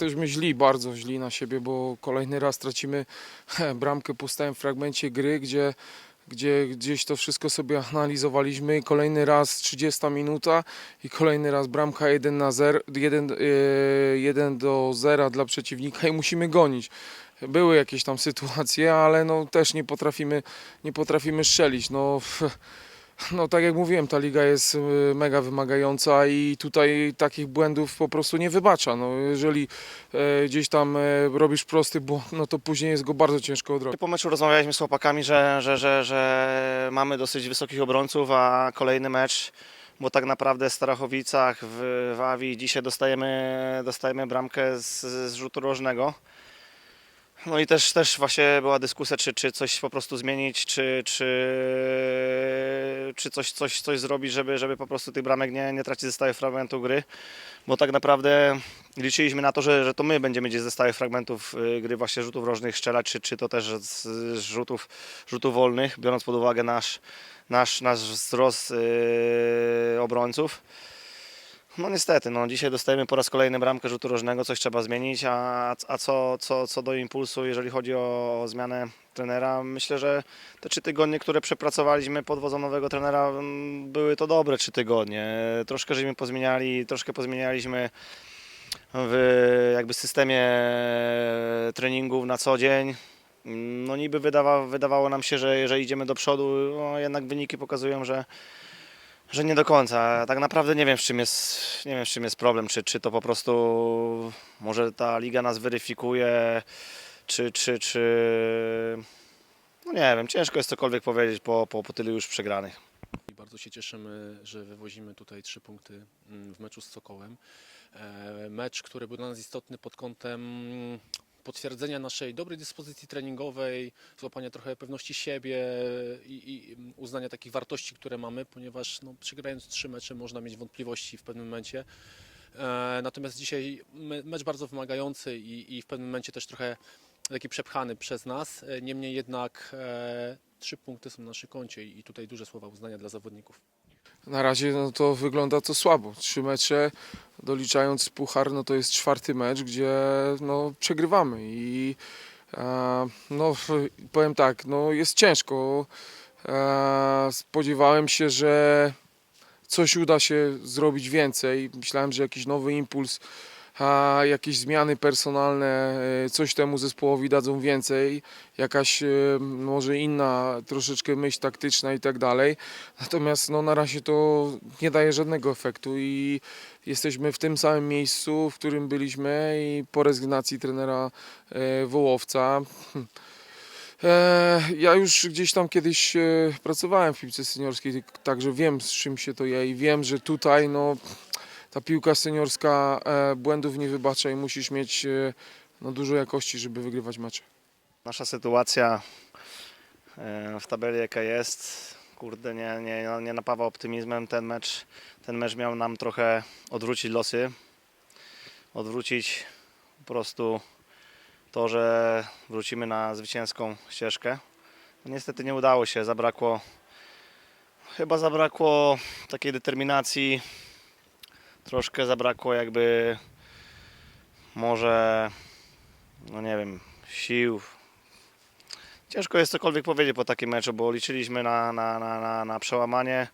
Jesteśmy źli, bardzo źli na siebie, bo kolejny raz tracimy bramkę po stałym fragmencie gry, gdzie, gdzie gdzieś to wszystko sobie analizowaliśmy. Kolejny raz 30 minuta i kolejny raz bramka 1 na 0, 1, e, 1 do 0 dla przeciwnika i musimy gonić. Były jakieś tam sytuacje, ale no też nie potrafimy, nie potrafimy strzelić. No, no tak jak mówiłem, ta liga jest y, mega wymagająca i tutaj takich błędów po prostu nie wybacza. No, jeżeli e, gdzieś tam e, robisz prosty błąd, no to później jest go bardzo ciężko odrobić. Po meczu rozmawialiśmy z chłopakami, że, że, że, że mamy dosyć wysokich obrońców, a kolejny mecz, bo tak naprawdę w Starachowicach, w, w Awi dzisiaj dostajemy, dostajemy bramkę z, z rzutu rożnego. No i też, też właśnie była dyskusja, czy, czy coś po prostu zmienić, czy, czy, czy coś, coś, coś zrobić, żeby, żeby po prostu tych bramek nie, nie tracić ze stałych fragmentów gry. Bo tak naprawdę liczyliśmy na to, że, że to my będziemy gdzieś ze stałych fragmentów y, gry właśnie rzutów rożnych strzelać, czy, czy to też z, z rzutów, rzutów wolnych, biorąc pod uwagę nasz, nasz, nasz wzrost yy, obrońców. No niestety, no dzisiaj dostajemy po raz kolejny bramkę rzutu rożnego, coś trzeba zmienić, a, a co, co, co do impulsu, jeżeli chodzi o, o zmianę trenera, myślę, że te trzy tygodnie, które przepracowaliśmy pod wodzą nowego trenera, mm, były to dobre trzy tygodnie. Troszkę żeśmy pozmieniali, troszkę pozmienialiśmy w jakby systemie treningów na co dzień. No niby wydawa, wydawało nam się, że, że idziemy do przodu, no jednak wyniki pokazują, że, że nie do końca. Tak naprawdę nie wiem, z czym jest, nie wiem, czym jest problem. Czy, czy to po prostu może ta liga nas weryfikuje, czy, czy, czy... No nie wiem, ciężko jest cokolwiek powiedzieć po, po, po tylu już przegranych. Bardzo się cieszymy, że wywozimy tutaj trzy punkty mm, w meczu z Sokołem. E, Mecz, który był dla nas istotny pod kątem potwierdzenia naszej dobrej dyspozycji treningowej, złapania trochę pewności siebie i, i uznania takich wartości, które mamy, ponieważ no, przegrając trzy mecze można mieć wątpliwości w pewnym momencie. E, Natomiast dzisiaj me- mecz bardzo wymagający i, i w pewnym momencie też trochę taki przepchany przez nas. E, Niemniej jednak e, trzy punkty są na naszym koncie i tutaj duże słowa uznania dla zawodników. Na razie no to wygląda to słabo. Trzy mecze, doliczając puchar, no to jest czwarty mecz, gdzie no, przegrywamy i e, no, powiem tak, no, jest ciężko. E, spodziewałem się, że coś uda się zrobić więcej. Myślałem, że jakiś nowy impuls, a jakieś zmiany personalne e, coś temu zespołowi dadzą więcej, jakaś e, może inna troszeczkę myśl taktyczna i tak dalej. Natomiast no, na razie to nie daje żadnego efektu i jesteśmy w tym samym miejscu, w którym byliśmy i po rezygnacji trenera e, Wołowca. E, Ja już gdzieś tam kiedyś pracowałem w piłce seniorskiej, także wiem z czym się to je i wiem, że tutaj no, ta piłka seniorska e, błędów nie wybacza i musisz mieć e, no, dużo jakości, żeby wygrywać mecze. Nasza sytuacja e, w tabeli jaka jest, kurde, nie, nie, nie napawa optymizmem. Ten mecz, ten mecz miał nam trochę odwrócić losy, odwrócić po prostu to, że wrócimy na zwycięską ścieżkę. No, niestety nie udało się, zabrakło, chyba zabrakło takiej determinacji, troszkę zabrakło jakby może, no nie wiem, sił, Ciężko jest cokolwiek powiedzieć po takim meczu, bo liczyliśmy na, na, na, na, na przełamanie.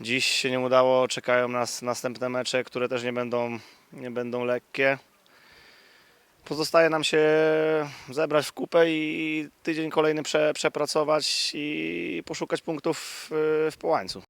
Dziś się nie udało, czekają nas następne mecze, które też nie będą, nie będą lekkie. Pozostaje nam się zebrać w kupę i tydzień kolejny prze, przepracować i poszukać punktów w, połańcu.